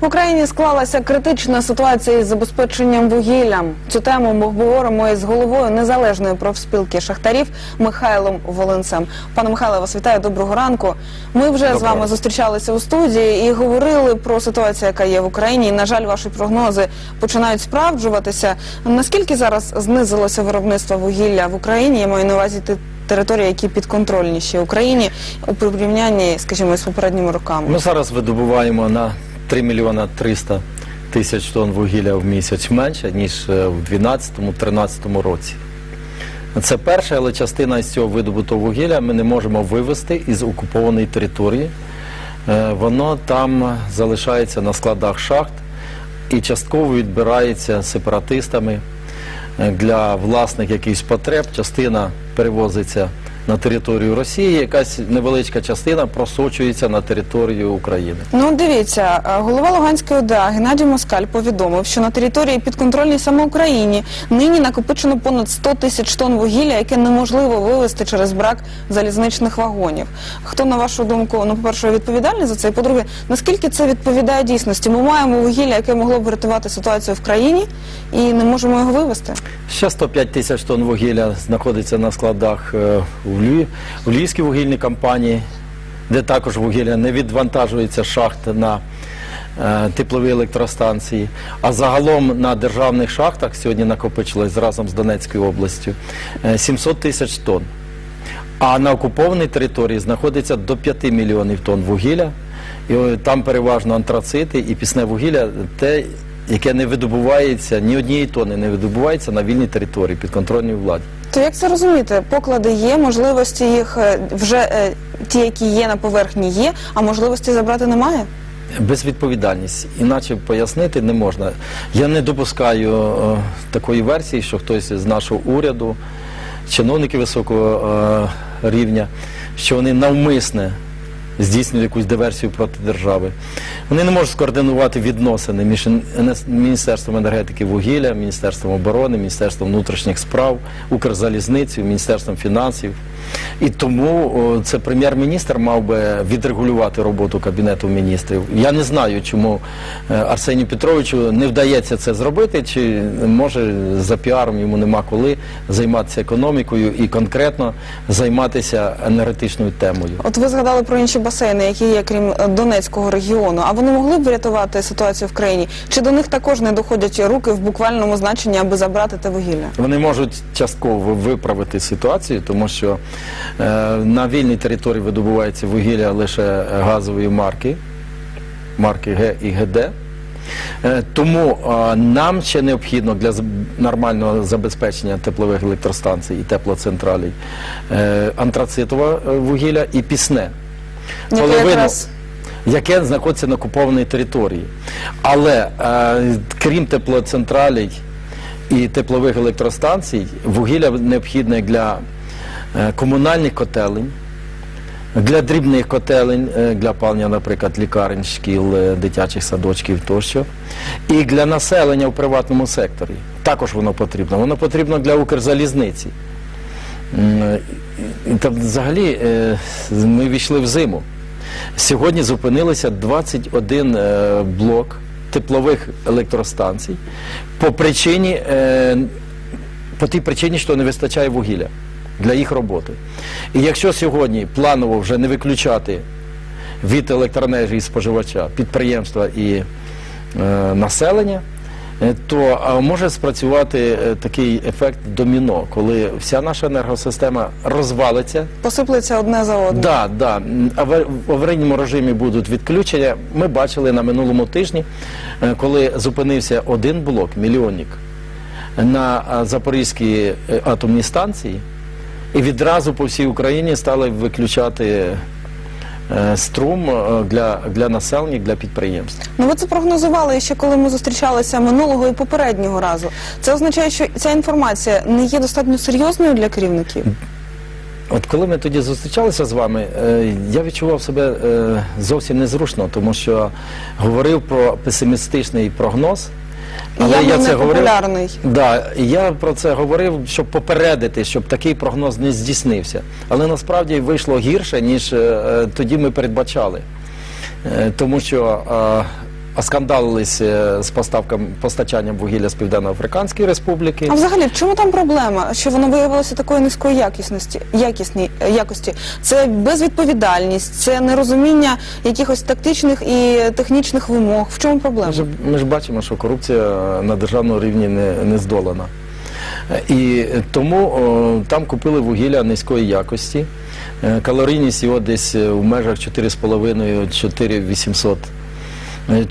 В Україні склалася критична ситуація із забезпеченням вугіллям. Цю тему ми обговоримо із головою незалежної профспілки шахтарів Михайлом Волинцем. Пане Михайле, вас вітаю. Доброго ранку. Ми вже з вами зустрічалися у студії і говорили про ситуацію, яка є в Україні. І, на жаль, ваші прогнози починають справджуватися. Наскільки зараз знизилося виробництво вугілля в Україні? Я маю на увазі ті території, які підконтрольніші Україні у порівнянні, скажімо, з попередніми роками. Ми зараз видобуваємо на 3 мільйона 300 тисяч тонн вугілля в місяць менше, ніж е, в 2012-2013 році. Це перше, але частина із цього видобутого вугілля ми не можемо вивезти із окупованої території. Е, Воно там залишається на складах шахт і частково відбирається сепаратистами е, для власних якихось потреб. Частина перевозиться на територію Росії, якась невеличка частина просочується на територію України. Ну, дивіться, е, голова Луганської ОДА Геннадій Москаль повідомив, що на території підконтрольній саме Україні нині накопичено понад 100 тисяч тонн вугілля, яке неможливо вивезти через брак залізничних вагонів. Хто на вашу думку, ну, по-перше, відповідальний за це? І по-друге, наскільки це відповідає дійсності? Ми маємо вугілля, яке могло б врятувати ситуацію в країні, і не можемо його вивезти. Ще 105 тисяч тонн вугілля знаходиться на складах е, у У Львівській вугільній компанії, де також вугілля не відвантажується з шахт на е, теплові електростанції. А загалом на державних шахтах сьогодні накопичилось разом з Донецькою областю е, 700 тисяч тонн. А на окупованій території знаходиться до 5 мільйонів тонн вугілля. І там переважно антрацити і пісне вугілля, те, яке не видобувається, ні однієї тонни не видобувається на вільній території підконтрольній владі. То як це розуміти? Поклади є, можливості їх е, вже е, ті, які є на поверхні, є, а можливості забрати немає? Безвідповідальність. Іначе пояснити не можна. Я не допускаю е, такої версії, що хтось з нашого уряду, чиновники високого рівня, що вони навмисне здійснюють якусь диверсію проти держави. Вони не можуть скоординувати відносини між Міністерством енергетики вугілля, Міністерством оборони, Міністерством внутрішніх справ, Укрзалізницею, Міністерством фінансів. І тому це прем'єр-міністр мав би відрегулювати роботу Кабінету міністрів. Я не знаю, чому е, Арсенію Петровичу не вдається це зробити, чи може за піаром йому нема коли займатися економікою і конкретно займатися енергетичною темою. От ви згадали про інші басейни, які є крім е, Донецького регіону. А вони могли б врятувати ситуацію в країні? Чи до них також не доходять руки в буквальному значенні, аби забрати те вугілля? Вони можуть частково виправити ситуацію, тому що е, на вільній території видобувається вугілля лише газової марки, марки Г і ГД. Е, Тому е, нам ще необхідно для нормального забезпечення теплових електростанцій і теплоцентралей е, антрацитове е, вугілля і пісне. Половину- якраз яке знаходиться на окупованій території. Але е, крім теплоцентралей і теплових електростанцій, вугілля необхідне для е, комунальних котелень, для дрібних котелень, е, для опалення, наприклад, лікарень, шкіл, дитячих садочків тощо, і для населення в приватному секторі. Також воно потрібно. Воно потрібно для Укрзалізниці. І Там взагалі е, ми війшли в зиму. Сьогодні зупинилися 21 е, блок теплових електростанцій по причині, е, по тій причині, що не вистачає вугілля для їх роботи. І якщо сьогодні планово вже не виключати від електроенергії споживача підприємства і е, населення, е, то може спрацювати е, такий ефект доміно, коли вся наша енергосистема розвалиться. посиплеться одне за одним. Да, да. В аварійному режимі будуть відключення. Ми бачили на минулому тижні, е, коли зупинився один блок, мільйонник, на Запорізькій е, атомній станції, і відразу по всій Україні стали виключати е, струм е, для, для населення, для підприємств. Ну ви це прогнозували ще коли ми зустрічалися минулого і попереднього разу. Це означає, що ця інформація не є достатньо серйозною для керівників. От коли ми тоді зустрічалися з вами, е, я відчував себе е, зовсім незручно, тому що говорив про песимістичний прогноз. І це говорив, Да, я про це говорив, щоб попередити, щоб такий прогноз не здійснився. Але насправді вийшло гірше, ніж е, е, тоді ми передбачали. Е, тому що е, оскандалились е, з поставками постачанням вугілля з Південно-Африканської Республіки. А взагалі, в чому там проблема? Що воно виявилося такої низької якісності, якісні, е, якості? Це безвідповідальність, це нерозуміння якихось тактичних і технічних вимог. В чому проблема? Ми ж, ми ж бачимо, що корупція на державному рівні не, не здолана. Е, І тому о, там купили вугілля низької якості. Е, Калорійність його десь е, в межах 4,5-4800. Е,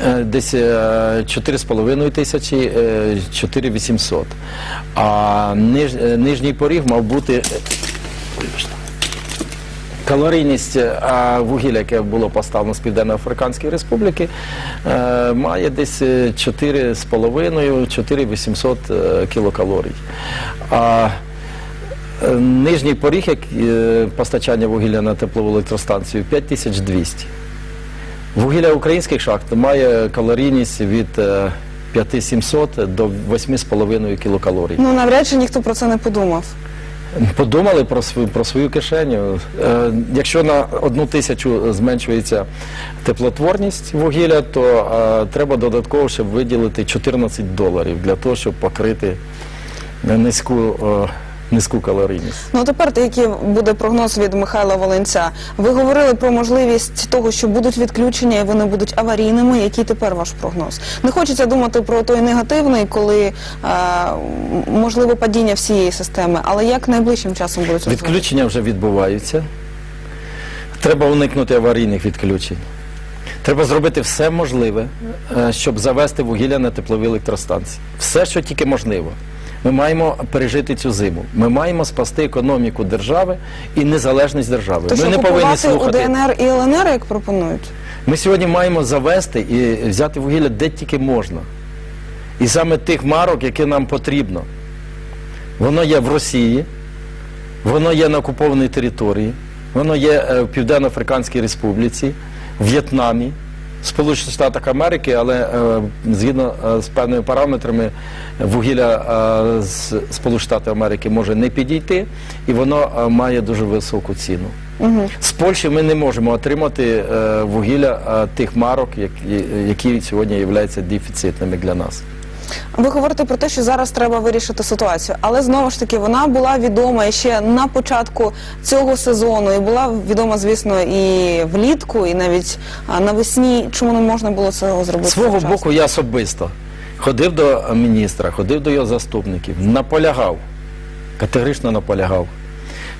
е, Десь е, 4,5 тисячі, е, 4800. А ниж, нижній поріг мав бути. Калорійність вугілля, яке було поставлено з Південно-Африканської Республіки, має десь е, 4,5-4800 е, кілокалорій. А нижній поріг як, постачання вугілля на теплову електростанцію 5200. Вугілля українських шахт має калорійність від е, 5700 до 8,5 кілокалорій. Ну навряд чи ніхто про це не подумав. Подумали про свою, про свою кишеню. Е, якщо на одну тисячу зменшується теплотворність вугілля, то е, треба додатково ще виділити 14 доларів для того, щоб покрити низьку, е, низьку калорійність. Ну а тепер який буде прогноз від Михайла Волинця? Ви говорили про можливість того, що будуть відключення і вони будуть аварійними. Який тепер ваш прогноз? Не хочеться думати про той негативний, коли е, можливо падіння всієї системи, але як найближчим часом будуть розвиватися? Відключення вже відбуваються. Треба уникнути аварійних відключень. Треба зробити все можливе, е, щоб завести вугілля на теплові електростанції. Все, що тільки можливо. Ми маємо пережити цю зиму. Ми маємо спасти економіку держави і незалежність держави. То Ми не повинні у слухати. ДНР і ЛНР, як пропонують? Ми сьогодні маємо завести і взяти вугілля де тільки можна. І саме тих марок, які нам потрібно. Воно є в Росії, воно є на окупованій території, воно є е, в Південно-Африканській Республіці, в В'єтнамі, Сполучених Штатах Америки, але е, згідно е, з певними параметрами вугілля е, з Сполучених Штатів Америки може не підійти, і воно має дуже високу ціну. Угу. З Польщі ми не можемо отримати вугілля тих марок, які, які сьогодні являються дефіцитними для нас. Ви говорите про те, що зараз треба вирішити ситуацію, але знову ж таки вона була відома ще на початку цього сезону, і була відома, звісно, і влітку, і навіть а, навесні. Чому не можна було цього зробити? Свого боку, я особисто ходив до міністра, ходив до його заступників, наполягав, категорично наполягав,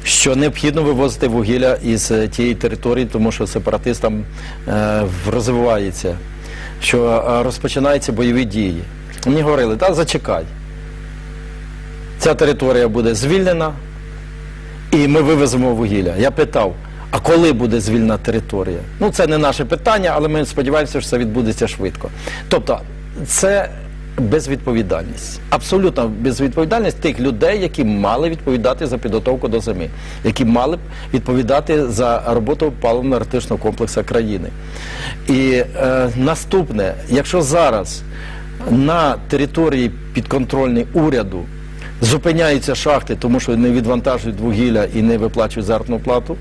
що необхідно вивозити вугілля із е, тієї території, тому що сепаратистам е, розвивається, що е, розпочинаються бойові дії. Мені говорили, та зачекай. Ця територія буде звільнена, і ми вивеземо вугілля. Я питав, а коли буде звільнена територія? Ну, це не наше питання, але ми сподіваємося, що це відбудеться швидко. Тобто, це безвідповідальність. Абсолютно безвідповідальність тих людей, які мали відповідати за підготовку до зими, які мали відповідати за роботу паливно-енергетичного комплексу країни. І е, наступне, якщо зараз на території підконтрольної уряду зупиняються шахти, тому що не відвантажують вугілля і не виплачують заробітну плату,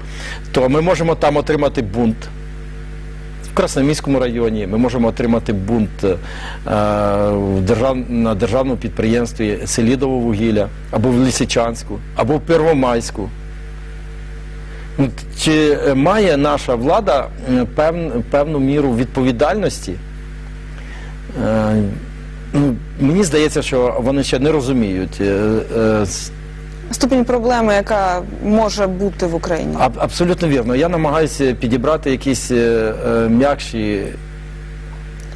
то ми можемо там отримати бунт. В Красноармійському районі ми можемо отримати бунт е, на державному підприємстві Селідово вугілля, або в Лисичанську, або в Первомайську. Чи має наша влада певну міру відповідальності? Е, ну, мені здається, що вони ще не розуміють. е, е, Ступінь проблеми, яка може бути в Україні. Аб- Абсолютно вірно. Я намагаюся підібрати якісь е, е, м'якші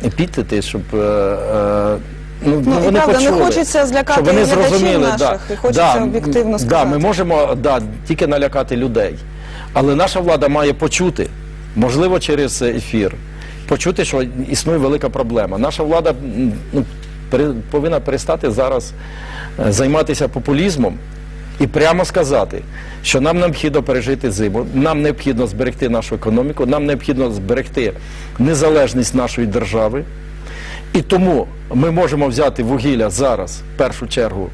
епітети, щоб е, е, ну, Ну, і вони правда, почули, не хочеться злякати щоб вони зрозуміли. наших, і хочеться об'єктивно Да, сказати. ми можемо да, тільки налякати людей. Але наша влада має почути, можливо, через ефір, почути, що існує велика проблема. Наша влада ну, повинна перестати зараз е, займатися популізмом і прямо сказати, що нам необхідно пережити зиму, нам необхідно зберегти нашу економіку, нам необхідно зберегти незалежність нашої держави. І тому ми можемо взяти вугілля зараз, в першу чергу,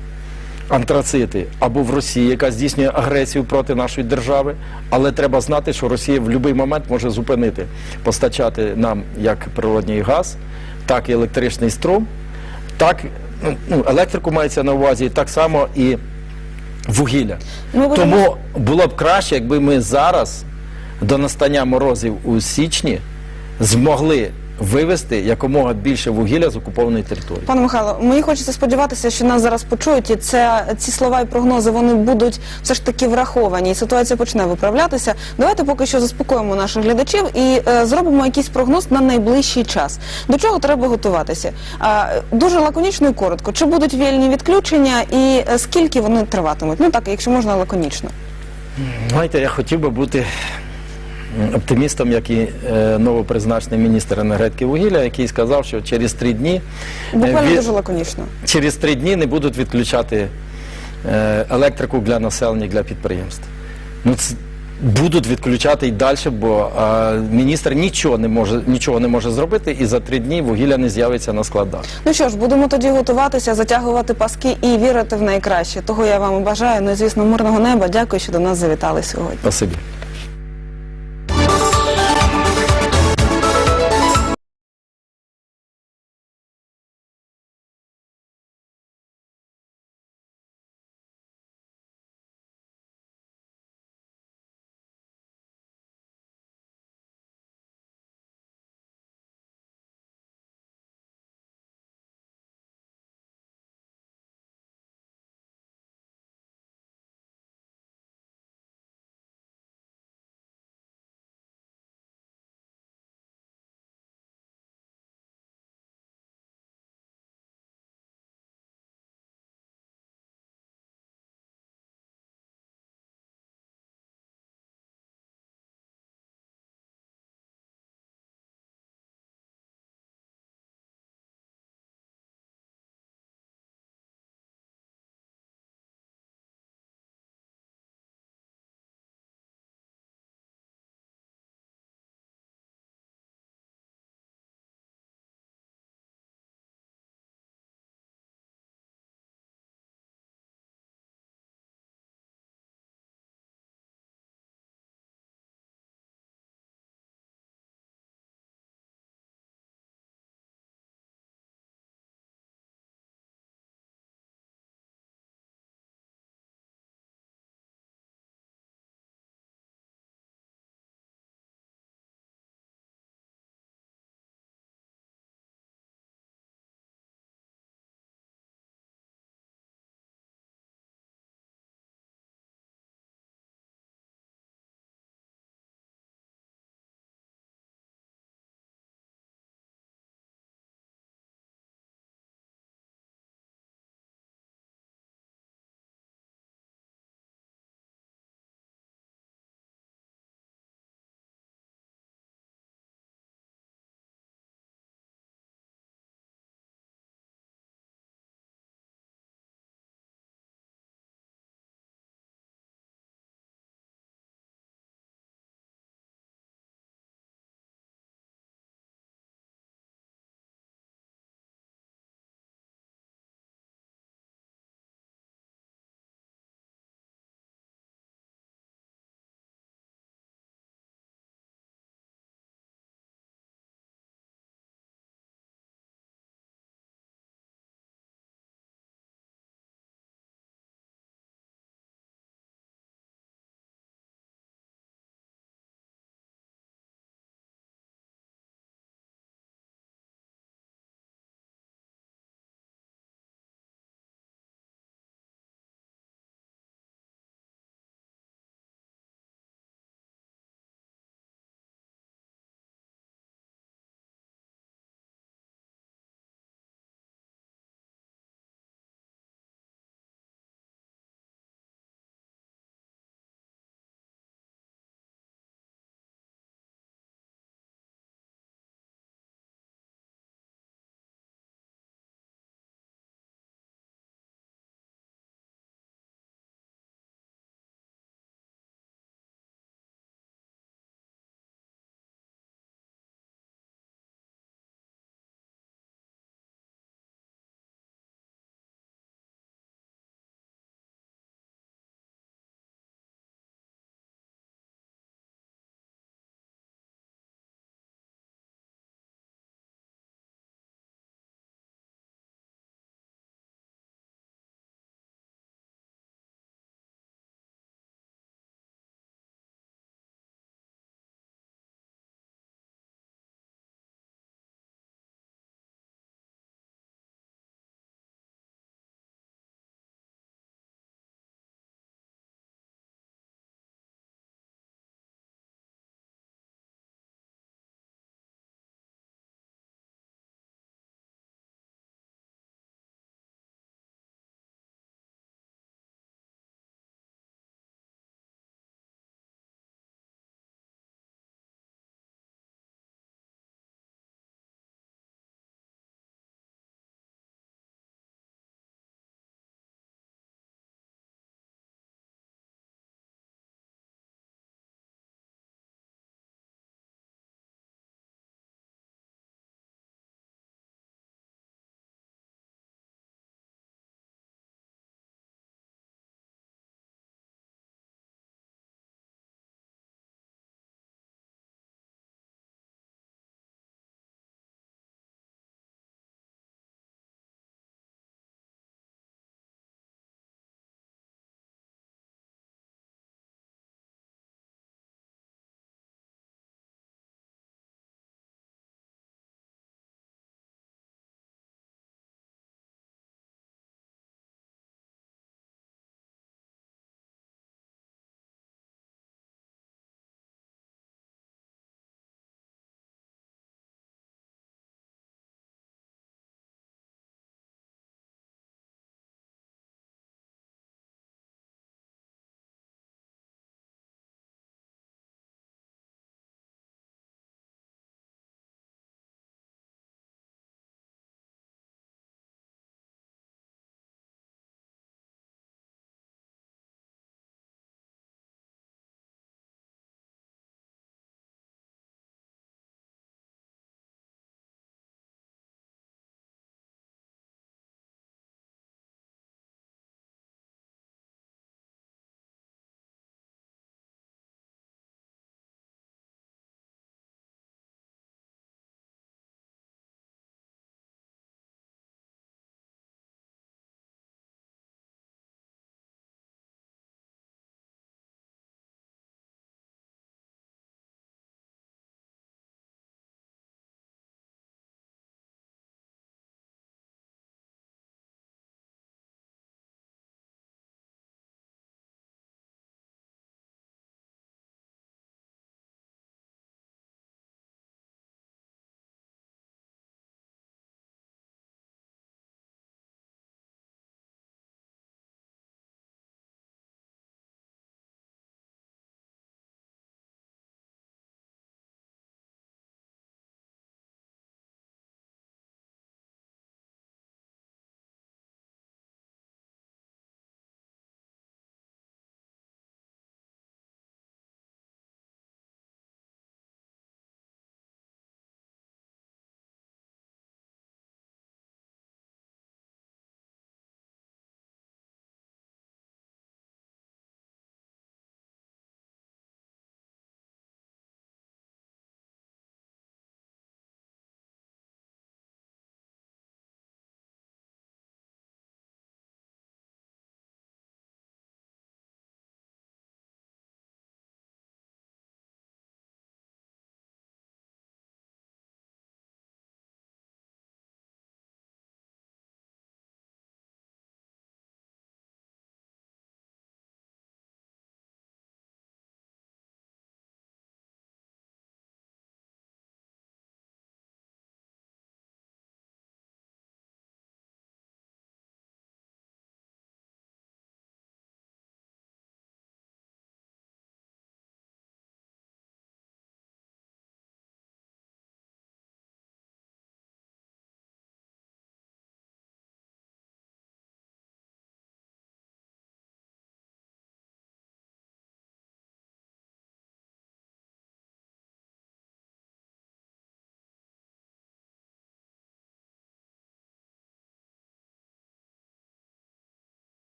антрацити або в Росії, яка здійснює агресію проти нашої держави. Але треба знати, що Росія в будь-який момент може зупинити постачати нам як природній газ, так і електричний струм, так ну, ну, електрику мається на увазі, так само і вугілля. Ну, Тому Тому було б краще, якби ми зараз до настання морозів у січні змогли вивезти якомога більше вугілля з окупованої території. Пане Михайло, мені хочеться сподіватися, що нас зараз почують, і це ці слова і прогнози вони будуть все ж таки враховані, і ситуація почне виправлятися. Давайте поки що заспокоїмо наших глядачів і е, зробимо якийсь прогноз на найближчий час. До чого треба готуватися? А, дуже лаконічно і коротко. Чи будуть вільні відключення, і е, скільки вони триватимуть? Ну так, якщо можна лаконічно. Знаєте, я хотів би бути оптимістом, як і е, новопризначений міністр енергетики вугілля, який сказав, що через три дні е, Буквально від- дуже лаконічно. через три дні не будуть відключати е, електрику для населення, для підприємств. Ну, це будуть відключати і далі, бо е, міністр нічого не може нічого не може зробити, і за три дні вугілля не з'явиться на складах. Ну що ж, будемо тоді готуватися, затягувати паски і вірити в найкраще. Того я вам бажаю. Ну і звісно, мирного неба. Дякую, що до нас завітали сьогодні. Спасибі.